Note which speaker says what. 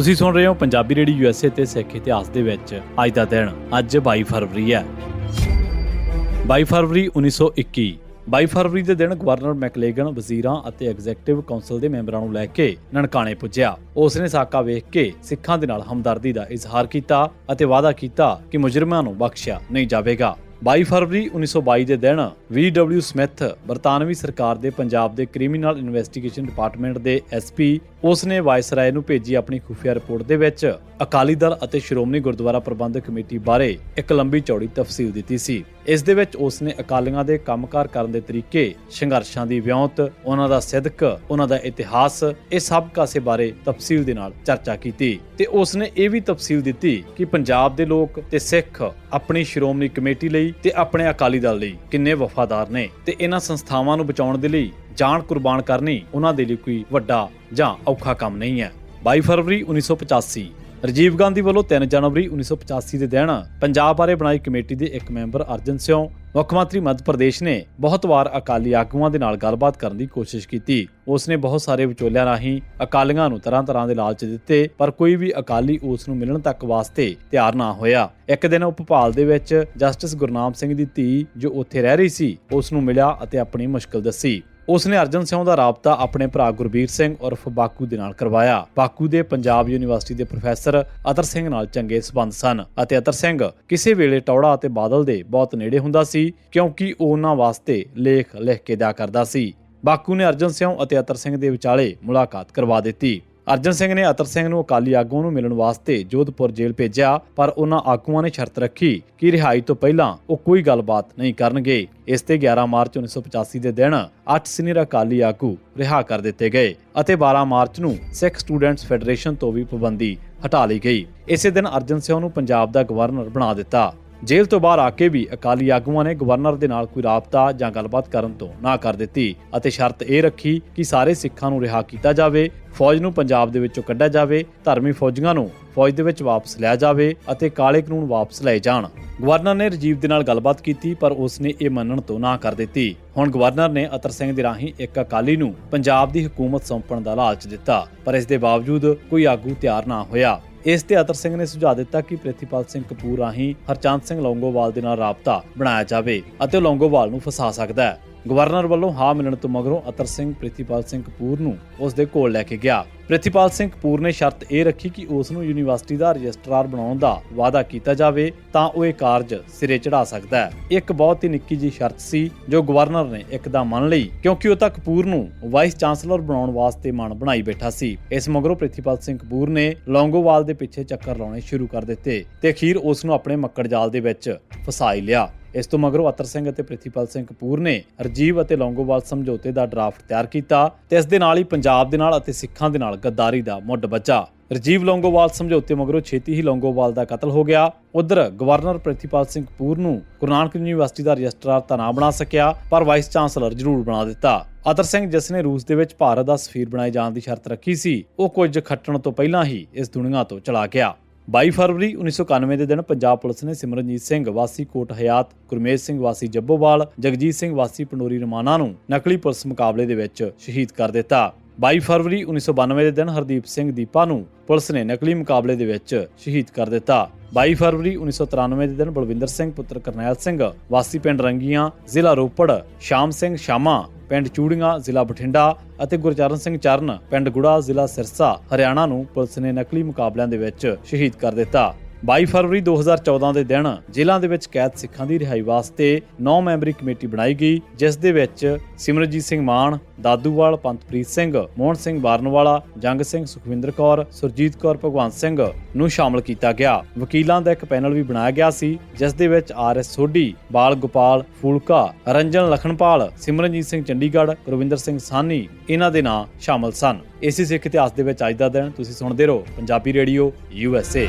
Speaker 1: ਤੁਸੀਂ ਸੁਣ ਰਹੇ ਹੋ ਪੰਜਾਬੀ ਰੇਡੀ ਯੂਐਸਏ ਤੇ ਸਿੱਖ ਇਤਿਹਾਸ ਦੇ ਵਿੱਚ ਅੱਜ ਦਾ ਦਿਨ, ਅੱਜ 22 ਫਰਵਰੀ ਹੈ। 22 ਫਰਵਰੀ 1921 22 ਫਰਵਰੀ ਦੇ ਦਿਨ ਗਵਰਨਰ ਮੈਕਲੇਗਨ ਵਜ਼ੀਰਾਂ ਅਤੇ ਐਗਜ਼ੈਕਟਿਵ ਕਾਉਂਸਲ ਦੇ ਮੈਂਬਰਾਂ ਨੂੰ ਲੈ ਕੇ ਨਨਕਾਣੇ ਪੁੱਜਿਆ। ਉਸ ਨੇ ਸਾਕਾ ਵੇਖ ਕੇ ਸਿੱਖਾਂ ਦੇ ਨਾਲ ਹਮਦਰਦੀ ਦਾ ਇਜ਼ਹਾਰ ਕੀਤਾ ਅਤੇ ਵਾਅਦਾ ਕੀਤਾ ਕਿ ਮੁਜਰਮਾਂ ਨੂੰ ਬਖਸ਼ਿਆ ਨਹੀਂ ਜਾਵੇਗਾ। 22 ਫਰਵਰੀ 1922 ਦੇ ਦਿਨ ਵੀ.ਡਬਲਯੂ ਸਮਿਥ ਬਰਤਾਨਵੀ ਸਰਕਾਰ ਦੇ ਪੰਜਾਬ ਦੇ ਕ੍ਰਿਮੀਨਲ ਇਨਵੈਸਟੀਗੇਸ਼ਨ ਡਿਪਾਰਟਮੈਂਟ ਦੇ ਐਸਪੀ ਉਸ ਨੇ ਵਾਇਸਰਾਏ ਨੂੰ ਭੇਜੀ ਆਪਣੀ ਖੁਫੀਆ ਰਿਪੋਰਟ ਦੇ ਵਿੱਚ ਅਕਾਲੀ ਦਲ ਅਤੇ ਸ਼੍ਰੋਮਣੀ ਗੁਰਦੁਆਰਾ ਪ੍ਰਬੰਧਕ ਕਮੇਟੀ ਬਾਰੇ ਇੱਕ ਲੰਬੀ ਚੌੜੀ ਤਫਸੀਲ ਦਿੱਤੀ ਸੀ। ਇਸ ਦੇ ਵਿੱਚ ਉਸ ਨੇ ਅਕਾਲੀਆਂ ਦੇ ਕੰਮਕਾਰ ਕਰਨ ਦੇ ਤਰੀਕੇ, ਸੰਘਰਸ਼ਾਂ ਦੀ ਵਿਉਂਤ, ਉਹਨਾਂ ਦਾ ਸਿਦਕ, ਉਹਨਾਂ ਦਾ ਇਤਿਹਾਸ, ਇਹ ਸਭ ਕਾਸੇ ਬਾਰੇ ਤਫਸੀਲ ਦੇ ਨਾਲ ਚਰਚਾ ਕੀਤੀ ਤੇ ਉਸ ਨੇ ਇਹ ਵੀ ਤਫਸੀਲ ਦਿੱਤੀ ਕਿ ਪੰਜਾਬ ਦੇ ਲੋਕ ਤੇ ਸਿੱਖ ਆਪਣੀ ਸ਼੍ਰੋਮਣੀ ਕਮੇਟੀ ਲਈ ਤੇ ਆਪਣੇ ਅਕਾਲੀ ਦਲ ਲਈ ਕਿੰਨੇ ਵਫਾਦਾਰ ਨੇ ਤੇ ਇਹਨਾਂ ਸੰਸਥਾਵਾਂ ਨੂੰ ਬਚਾਉਣ ਦੇ ਲਈ ਜਾਨ ਕੁਰਬਾਨ ਕਰਨੀ ਉਹਨਾਂ ਦੇ ਲਈ ਕੋਈ ਵੱਡਾ ਜਾਂ ਔਖਾ ਕੰਮ ਨਹੀਂ ਹੈ। 22 ਫਰਵਰੀ 1985 ਰਾਜੀਵ ਗਾਂਧੀ ਵੱਲੋਂ 3 ਜਨਵਰੀ 1985 ਦੇ ਦਿਨ ਪੰਜਾਬ ਬਾਰੇ ਬਣਾਈ ਕਮੇਟੀ ਦੇ ਇੱਕ ਮੈਂਬਰ ਅਰਜਨ ਸਿਉ, ਮੁੱਖ ਮੰਤਰੀ ਮੱਧ ਪ੍ਰਦੇਸ਼ ਨੇ ਬਹੁਤ ਵਾਰ ਅਕਾਲੀ ਆਗੂਆਂ ਦੇ ਨਾਲ ਗੱਲਬਾਤ ਕਰਨ ਦੀ ਕੋਸ਼ਿਸ਼ ਕੀਤੀ। ਉਸ ਨੇ ਬਹੁਤ ਸਾਰੇ ਵਿਚੋਲਿਆਂ ਰਾਹੀਂ ਅਕਾਲੀਆਂ ਨੂੰ ਤਰ੍ਹਾਂ-ਤਰ੍ਹਾਂ ਦੇ ਲਾਲਚ ਦਿੱਤੇ, ਪਰ ਕੋਈ ਵੀ ਅਕਾਲੀ ਉਸ ਨੂੰ ਮਿਲਣ ਤੱਕ ਵਾਸਤੇ ਤਿਆਰ ਨਾ ਹੋਇਆ। ਇੱਕ ਦਿਨ ਉਹ ਭੋਪਾਲ ਦੇ ਵਿੱਚ ਜਸਟਿਸ ਗੁਰਨਾਮ ਸਿੰਘ ਦੀ ਧੀ ਜੋ ਉੱਥੇ ਰਹਿ ਰਹੀ ਸੀ, ਉਸ ਨੂੰ ਮਿਲਿਆ ਅਤੇ ਆਪਣੀ ਮੁਸ਼ਕਲ ਦੱਸੀ। ਉਸ ਨੇ ਅਰਜਨ ਸਿੰਘ ਦਾ ਰਾਬਤਾ ਆਪਣੇ ਭਰਾ ਗੁਰਬੀਰ ਸਿੰਘ ਉਰਫ ਬਾਕੂ ਦੇ ਨਾਲ ਕਰਵਾਇਆ। ਬਾਕੂ ਦੇ ਪੰਜਾਬ ਯੂਨੀਵਰਸਿਟੀ ਦੇ ਪ੍ਰੋਫੈਸਰ ਅਤਰ ਸਿੰਘ ਨਾਲ ਚੰਗੇ ਸਬੰਧ ਸਨ ਅਤੇ ਅਤਰ ਸਿੰਘ ਕਿਸੇ ਵੇਲੇ ਟੌੜਾ ਅਤੇ ਬਾਦਲ ਦੇ ਬਹੁਤ ਨੇੜੇ ਹੁੰਦਾ ਸੀ, ਕਿਉਂਕਿ ਉਹ ਉਹਨਾਂ ਵਾਸਤੇ ਲੇਖ ਲਿਖ ਕੇ ਦਿਆ ਕਰਦਾ ਸੀ। ਬਾਕੂ ਨੇ ਅਰਜਨ ਸਿੰਘ ਅਤੇ ਅਤਰ ਸਿੰਘ ਦੇ ਵਿਚਾਲੇ ਮੁਲਾਕਾਤ ਕਰਵਾ ਦਿੱਤੀ। ਅਰਜਨ ਸਿੰਘ ਨੇ ਅਤਰ ਸਿੰਘ ਨੂੰ ਅਕਾਲੀ ਆਗੂਆਂ ਨੂੰ ਮਿਲਣ ਵਾਸਤੇ ਜੋਧਪੁਰ ਜੇਲ੍ਹ ਭੇਜਿਆ, ਪਰ ਉਹਨਾਂ ਆਗੂਆਂ ਨੇ ਸ਼ਰਤ ਰੱਖੀ ਕਿ ਰਿਹਾਈ ਤੋਂ ਪਹਿਲਾਂ ਉਹ ਕੋਈ ਗੱਲਬਾਤ ਨਹੀਂ ਕਰਨਗੇ। ਇਸ ਤੇ 11 ਮਾਰਚ 1985 ਦੇ ਦਿਨ 8 ਸੀਨੀਅਰ ਅਕਾਲੀ ਆਗੂ ਰਿਹਾ ਕਰ ਦਿੱਤੇ ਗਏ ਅਤੇ 12 ਮਾਰਚ ਨੂੰ ਸਿੱਖ ਸਟੂਡੈਂਟਸ ਫੈਡਰੇਸ਼ਨ ਤੋਂ ਵੀ ਪਾਬੰਦੀ ਹਟਾ ਲਈ ਗਈ। ਇਸੇ ਦਿਨ ਅਰਜਨ ਸਿੰਘ ਨੂੰ ਪੰਜਾਬ ਦਾ ਗਵਰਨਰ ਬਣਾ ਦਿੱਤਾ। ਜੇਲ੍ਹ ਤੋਂ ਬਾਹਰ ਆ ਕੇ ਵੀ ਅਕਾਲੀ ਆਗੂਆਂ ਨੇ ਗਵਰਨਰ ਦੇ ਨਾਲ ਕੋਈ ਰਾਬਤਾ ਜਾਂ ਗੱਲਬਾਤ ਕਰਨ ਤੋਂ ਨਾ ਕਰ ਦਿੱਤੀ ਅਤੇ ਸ਼ਰਤ ਇਹ ਰੱਖੀ ਕਿ ਸਾਰੇ ਸਿੱਖਾਂ ਨੂੰ ਰਿਹਾ ਕੀਤਾ ਜਾਵੇ, ਫੌਜ ਨੂੰ ਪੰਜਾਬ ਦੇ ਵਿੱਚੋਂ ਕੱਢਿਆ ਜਾਵੇ, ਧਰਮੀ ਫੌਜੀਆਂ ਨੂੰ ਫੌਜ ਦੇ ਵਿੱਚ ਵਾਪਸ ਲਿਆ ਜਾਵੇ ਅਤੇ ਕਾਲੇ ਕਾਨੂੰਨ ਵਾਪਸ ਲਏ ਜਾਣ। ਗਵਰਨਰ ਨੇ ਰਜੀਵ ਦੇ ਨਾਲ ਗੱਲਬਾਤ ਕੀਤੀ ਪਰ ਉਸ ਨੇ ਇਹ ਮੰਨਣ ਤੋਂ ਨਾ ਕਰ ਦਿੱਤੀ। ਹੁਣ ਗਵਰਨਰ ਨੇ ਅਤਰ ਸਿੰਘ ਦੇ ਰਾਹੀਂ ਇੱਕ ਅਕਾਲੀ ਨੂੰ ਪੰਜਾਬ ਦੀ ਹਕੂਮਤ ਸੌਂਪਣ ਦਾ ਲਾਲਚ ਦਿੱਤਾ, ਪਰ ਇਸ ਦੇ ਬਾਵਜੂਦ ਕੋਈ ਆਗੂ ਤਿਆਰ ਨਾ ਹੋਇਆ। ਇਸ ਤੇ ਅਤਰ ਸਿੰਘ ਨੇ ਸੁਝਾਅ ਦਿੱਤਾ ਕਿ ਪ੍ਰਿਥੀਪਾਲ ਸਿੰਘ ਕਪੂਰ ਰਾਹੀਂ ਹਰਚੰਦ ਸਿੰਘ ਲੌਂਗੋਵਾਲ ਦੇ ਨਾਲ ਰਾਬਤਾ ਬਣਾਇਆ ਜਾਵੇ ਅਤੇ ਉਹ ਲੌਂਗੋਵਾਲ ਨੂੰ ਫਸਾ ਸਕਦਾ ਹੈ। ਗਵਰਨਰ ਵੱਲੋਂ ਹਾਂ ਮਿਲਣ ਤੋਂ ਮਗਰੋਂ ਅਤਰ ਸਿੰਘ ਪ੍ਰਿਥੀਪਾਲ ਸਿੰਘ ਕਪੂਰ ਨੂੰ ਉਸ ਦੇ ਕੋਲ ਲੈ ਕੇ ਗਿਆ। ਪ੍ਰਿਥੀਪਾਲ ਸਿੰਘ ਕਪੂਰ ਨੇ ਸ਼ਰਤ ਇਹ ਰੱਖੀ ਕਿ ਉਸ ਨੂੰ ਯੂਨੀਵਰਸਿਟੀ ਦਾ ਰਜਿਸਟਰਾਰ ਬਣਾਉਣ ਦਾ ਵਾਅਦਾ ਕੀਤਾ ਜਾਵੇ, ਤਾਂ ਉਹ ਇਹ ਕਾਰਜ ਸਿਰੇ ਚੜਾ ਸਕਦਾ ਹੈ। ਇੱਕ ਬਹੁਤ ਹੀ ਨਿੱਕੀ ਜੀ ਸ਼ਰਤ ਸੀ ਜੋ ਗਵਰਨਰ ਨੇ ਇੱਕਦਮ ਮੰਨ ਲਈ, ਕਿਉਂਕਿ ਉਹ ਤਾਂ ਕਪੂਰ ਨੂੰ ਵਾਈਸ ਚਾਂਸਲਰ ਬਣਾਉਣ ਵਾਸਤੇ ਮਨ ਬਣਾਈ ਬੈਠਾ ਸੀ। ਇਸ ਮਗਰੋਂ ਪ੍ਰਿਥੀਪਾਲ ਸਿੰਘ ਕਪੂਰ ਨੇ ਲੌਂਗੋਵਾਲ ਦੇ ਪਿੱਛੇ ਚੱਕਰ ਲਾਉਣੇ ਸ਼ੁਰੂ ਕਰ ਦਿੱਤੇ ਤੇ ਅਖੀਰ ਉਸ ਨੂੰ ਆਪਣੇ ਮੱਕੜ ਜਾਲ ਦੇ ਵਿੱਚ ਫਸਾ ਲਿਆ। ਇਸ ਤੋਂ ਮਗਰੋਂ ਅਤਰ ਸਿੰਘ ਅਤੇ ਪ੍ਰਿਥੀਪਾਲ ਸਿੰਘ ਕਪੂਰ ਨੇ ਰਜੀਵ ਅਤੇ ਲੌਂਗੋਵਾਲ ਸਮਝੌਤੇ ਦਾ ਡਰਾਫਟ ਤਿਆਰ ਕੀਤਾ ਤੇ ਇਸ ਦੇ ਨਾਲ ਹੀ ਪੰਜਾਬ ਦੇ ਨਾਲ ਅਤੇ ਸਿੱਖਾਂ ਦੇ ਨਾਲ ਗੱਦਾਰੀ ਦਾ ਮੁੱਢ ਬੱਝਾ। ਰਜੀਵ ਲੌਂਗੋਵਾਲ ਸਮਝੌਤੇ ਮਗਰੋਂ ਛੇਤੀ ਹੀ ਲੌਂਗੋਵਾਲ ਦਾ ਕਤਲ ਹੋ ਗਿਆ। ਉਧਰ ਗਵਰਨਰ ਪ੍ਰਿਥੀਪਾਲ ਸਿੰਘ ਕਪੂਰ ਨੂੰ ਗੁਰੂ ਨਾਨਕ ਯੂਨੀਵਰਸਿਟੀ ਦਾ ਰਜਿਸਟਰਾਰ ਤਾਂ ਨਾ ਬਣਾ ਸਕਿਆ, ਪਰ ਵਾਈਸ ਚਾਂਸਲਰ ਜ਼ਰੂਰ ਬਣਾ ਦਿੱਤਾ। ਅਤਰ ਸਿੰਘ ਜਿਸ ਨੇ ਰੂਸ ਦੇ ਵਿੱਚ ਭਾਰਤ ਦਾ ਸਫੀਰ ਬਣਾਏ ਜਾਣ ਦੀ ਸ਼ਰਤ ਰੱਖੀ ਸੀ, ਉਹ ਕੁਝ ਖੱਟਣ ਤੋਂ ਪਹਿਲਾਂ ਹੀ ਇਸ ਦੁਨੀਆ ਤੋਂ ਚਲਾ ਗਿਆ। 22 ਫਰਵਰੀ 1991 ਦੇ ਦਿਨ ਪੰਜਾਬ ਪੁਲਿਸ ਨੇ ਸਿਮਰਨਜੀਤ ਸਿੰਘ, ਵਾਸੀ ਕੋਟ ਹਯਾਤ, ਗੁਰਮੇਜ ਸਿੰਘ, ਵਾਸੀ ਜੱਬੋਵਾਲ, ਜਗਜੀਤ ਸਿੰਘ, ਵਾਸੀ ਪੰਡੋਰੀ ਰਮਾਨਾ ਨੂੰ ਨਕਲੀ ਪੁਲਿਸ ਮੁਕਾਬਲੇ ਦੇ ਵਿੱਚ ਸ਼ਹੀਦ ਕਰ ਦਿੱਤਾ। 22 ਫਰਵਰੀ 1992 ਦੇ ਦਿਨ ਹਰਦੀਪ ਸਿੰਘ ਦੀਪਾ ਨੂੰ ਪੁਲਿਸ ਨੇ ਨਕਲੀ ਮੁਕਾਬਲੇ ਦੇ ਵਿੱਚ ਸ਼ਹੀਦ ਕਰ ਦਿੱਤਾ। 22 ਫਰਵਰੀ 1993 ਦੇ ਦਿਨ ਬਲਵਿੰਦਰ ਸਿੰਘ, ਪੁੱਤਰ ਕਰਨੈਲ ਸਿੰਘ, ਵਾਸੀ ਪਿੰਡ ਰੰਗੀਆਂ, ਜ਼ਿਲ੍ਹਾ ਰੋਪੜ, ਸ਼ਾਮ ਸਿੰਘ ਸ਼ਾਮਾ ਪਿੰਡ ਚੂੜੀਆਂ ਜ਼ਿਲ੍ਹਾ ਬਠਿੰਡਾ ਅਤੇ ਗੁਰਚਰਨ ਸਿੰਘ ਚਰਨ ਪਿੰਡ ਗੁੜਾ ਜ਼ਿਲ੍ਹਾ ਸਿਰਸਾ, ਹਰਿਆਣਾ ਨੂੰ ਪੁਲਿਸ ਨੇ ਨਕਲੀ ਮੁਕਾਬਲਿਆਂ ਦੇ ਵਿੱਚ ਸ਼ਹੀਦ ਕਰ ਦਿੱਤਾ। 22 ਫਰਵਰੀ 2014 ਦੇ ਦਿਨ ਜੇਲ੍ਹਾਂ ਦੇ ਵਿੱਚ ਕੈਦ ਸਿੱਖਾਂ ਦੀ ਰਿਹਾਈ ਵਾਸਤੇ 9 ਮੈਂਬਰੀ ਕਮੇਟੀ ਬਣਾਈ ਗਈ, ਜਿਸ ਦੇ ਵਿੱਚ ਸਿਮਰਜੀਤ ਸਿੰਘ ਮਾਨ, ਦਾਦੂਵਾਲ, ਪੰਤਪ੍ਰੀਤ ਸਿੰਘ, ਮੋਹਨ ਸਿੰਘ ਬਾਰਨਵਾਲਾ, ਜੰਗ ਸਿੰਘ ਸੁਖਵਿੰਦਰ ਕੌਰ, ਸੁਰਜੀਤ ਕੌਰ, ਭਗਵੰਤ ਸਿੰਘ ਨੂੰ ਸ਼ਾਮਲ ਕੀਤਾ ਗਿਆ। ਵਕੀਲਾਂ ਦਾ ਇੱਕ ਪੈਨਲ ਵੀ ਬਣਾਇਆ ਗਿਆ ਸੀ, ਜਿਸ ਦੇ ਵਿੱਚ ਆਰ ਐਸ ਸੋਢੀ, ਬਾਲ ਗੋਪਾਲ, ਫੂਲਕਾ, ਰੰਜਨ ਲਖਣਪਾਲ ਸਿਮਰਨਜੀਤ ਸਿੰਘ ਚੰਡੀਗੜ੍ਹ ਗੁਰਵਿੰਦਰ ਸਿੰਘ ਸਾਨੀ ਇਹਨਾਂ ਦੇ ਨਾਂ ਸ਼ਾਮਲ ਸਨ। ਇਸੇ ਸਿੱਖ ਇਤਿਹਾਸ ਦੇ ਵਿੱਚ ਅੱਜ ਦਾ ਦਿਨ ਤੁਸੀਂ ਸੁਣਦੇ ਰਹੋ, Punjabi radio, U S A.